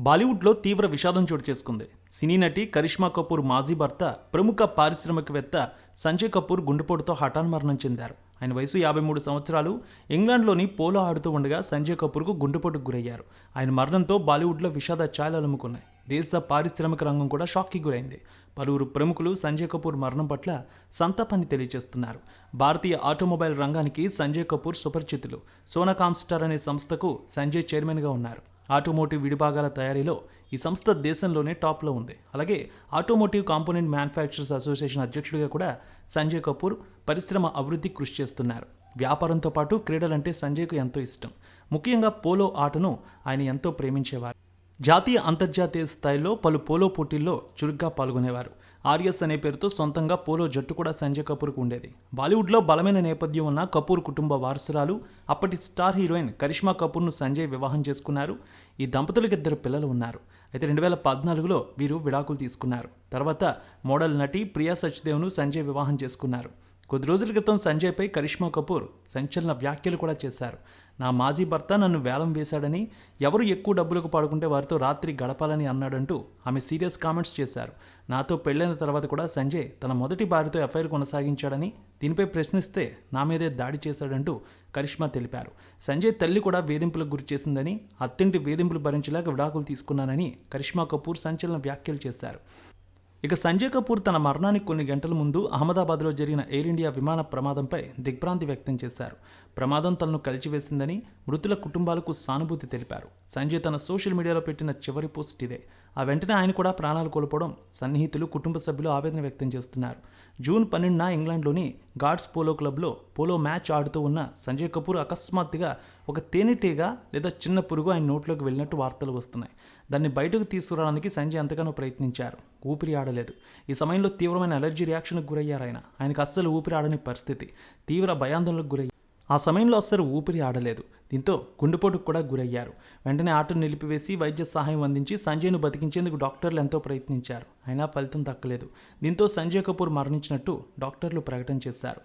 బాలీవుడ్లో తీవ్ర విషాదం చోటు చేసుకుంది. సినీ నటి కరిష్మా కపూర్ మాజీ భర్త ప్రముఖ పారిశ్రామికవేత్త సంజయ్ కపూర్ గుండెపోటుతో హఠాన్ మరణం చెందారు. ఆయన వయసు యాభై మూడు సంవత్సరాలు. ఇంగ్లాండ్లోని పోలో ఆడుతూ ఉండగా సంజయ్ కపూర్కు గుండెపోటుకు గురయ్యారు. ఆయన మరణంతో బాలీవుడ్లో విషాద ఛాయలు దేశ పారిశ్రామిక రంగం కూడా షాక్కి గురైంది. పలువురు ప్రముఖులు సంజయ్ కపూర్ మరణం పట్ల సంతాపాన్ని తెలియజేస్తున్నారు. భారతీయ ఆటోమొబైల్ రంగానికి సంజయ్ కపూర్ సుపరిచితులు సోనాకామ్ స్టార్ అనే సంస్థకు సంజయ్ చైర్మన్గా ఉన్నారు. ఆటోమోటివ్ విడిభాగాల తయారీలో ఈ సంస్థ దేశంలోనే టాప్లో ఉంది. అలాగే ఆటోమోటివ్ కాంపోనెంట్ మ్యానుఫ్యాక్చరర్స్ అసోసియేషన్ అధ్యక్షుడిగా కూడా సంజయ్ కపూర్ పరిశ్రమ అభివృద్ధి కృషి చేస్తున్నారు. వ్యాపారంతో పాటు క్రీడలంటే సంజయ్కు ఎంతో ఇష్టం. ముఖ్యంగా పోలో ఆటను ఆయన ఎంతో ప్రేమించేవారు. జాతీయ అంతర్జాతీయ స్థాయిలో పలు పోలో పోటీల్లో చురుగ్గా పాల్గొనేవారు. ఆర్యస్ అనే పేరుతో సొంతంగా పోలో జట్టు కూడా సంజయ్ కపూర్కు ఉండేది. బాలీవుడ్లో బలమైన నేపథ్యం ఉన్న కపూర్ కుటుంబ వారసురాలు అప్పటి స్టార్ హీరోయిన్ కరిష్మా కపూర్ను సంజయ్ వివాహం చేసుకున్నారు. ఈ దంపతులకు ఇద్దరు పిల్లలు ఉన్నారు. అయితే రెండు వేల పద్నాలుగులో వీరు విడాకులు తీసుకున్నారు. తర్వాత మోడల్ నటి ప్రియా సచ్దేవ్ను సంజయ్ వివాహం చేసుకున్నారు. కొద్ది రోజుల క్రితం సంజయ్పై కరిష్మా కపూర్ సంచలన వ్యాఖ్యలు కూడా చేశారు. నా మాజీ భర్త నన్ను వేలం వేశాడని ఎవరు ఎక్కువ డబ్బులకు పాడుకుంటే వారితో రాత్రి గడపాలని అన్నాడంటూ ఆమె సీరియస్ కామెంట్స్ చేశారు. నాతో పెళ్ళైన తర్వాత కూడా సంజయ్ తన మొదటి భార్యతో ఎఫ్ఐఆర్ కొనసాగించాడని దీనిపై ప్రశ్నిస్తే నా మీదే దాడి చేశాడంటూ కరిష్మా తెలిపారు. సంజయ్ తల్లి కూడా వేధింపులకు గురి చేసిందని అత్తింటి వేధింపులు భరించలేక విడాకులు తీసుకున్నానని కరిష్మా కపూర్ సంచలన వ్యాఖ్యలు చేశారు. ఇక సంజయ్ కపూర్ తన మరణానికి కొన్ని గంటల ముందు అహ్మదాబాద్లో జరిగిన ఎయిర్ ఇండియా విమాన ప్రమాదంపై దిగ్భ్రాంతి వ్యక్తం చేశారు. ప్రమాదం తనను కలిచివేసిందని మృతుల కుటుంబాలకు సానుభూతి తెలిపారు. సంజయ్ తన సోషల్ మీడియాలో పెట్టిన చివరి పోస్ట్ ఇదే. ఆ వెంటనే ఆయన కూడా ప్రాణాలు కోల్పోవడం సన్నిహితులు కుటుంబ సభ్యులు ఆవేదన వ్యక్తం చేస్తున్నారు. జూన్ పన్నెండున ఇంగ్లాండ్లోని గాడ్స్ పోలో క్లబ్లో పోలో మ్యాచ్ ఆడుతూ ఉన్న సంజయ్ కపూర్ అకస్మాత్తుగా ఒక తేనెటీగ లేదా చిన్న పురుగు ఆయన నోట్లోకి వెళ్ళినట్టు వార్తలు వస్తున్నాయి. దాన్ని బయటకు తీసుకురావడానికి సంజయ్ ఎంతగానో ప్రయత్నించారు. ఊపిరి ఆడలేదు. ఈ సమయంలో తీవ్రమైన అలర్జీ రియాక్షన్కు గురయ్యారు ఆయన. ఆయనకు అస్సలు ఊపిరి ఆడని పరిస్థితి. తీవ్ర భయాందోళనకు గురయ్యారు. ఆ సమయంలో అస్సలు ఊపిరి ఆడలేదు. దీంతో గుండెపోటుకు కూడా గురయ్యారు. వెంటనే ఆటను నిలిపివేసి వైద్య సహాయం అందించి సంజయ్ను బతికించేందుకు డాక్టర్లు ఎంతో ప్రయత్నించారు. అయినా ఫలితం దక్కలేదు. దీంతో సంజయ్ కపూర్ మరణించినట్టు డాక్టర్లు ప్రకటన చేశారు.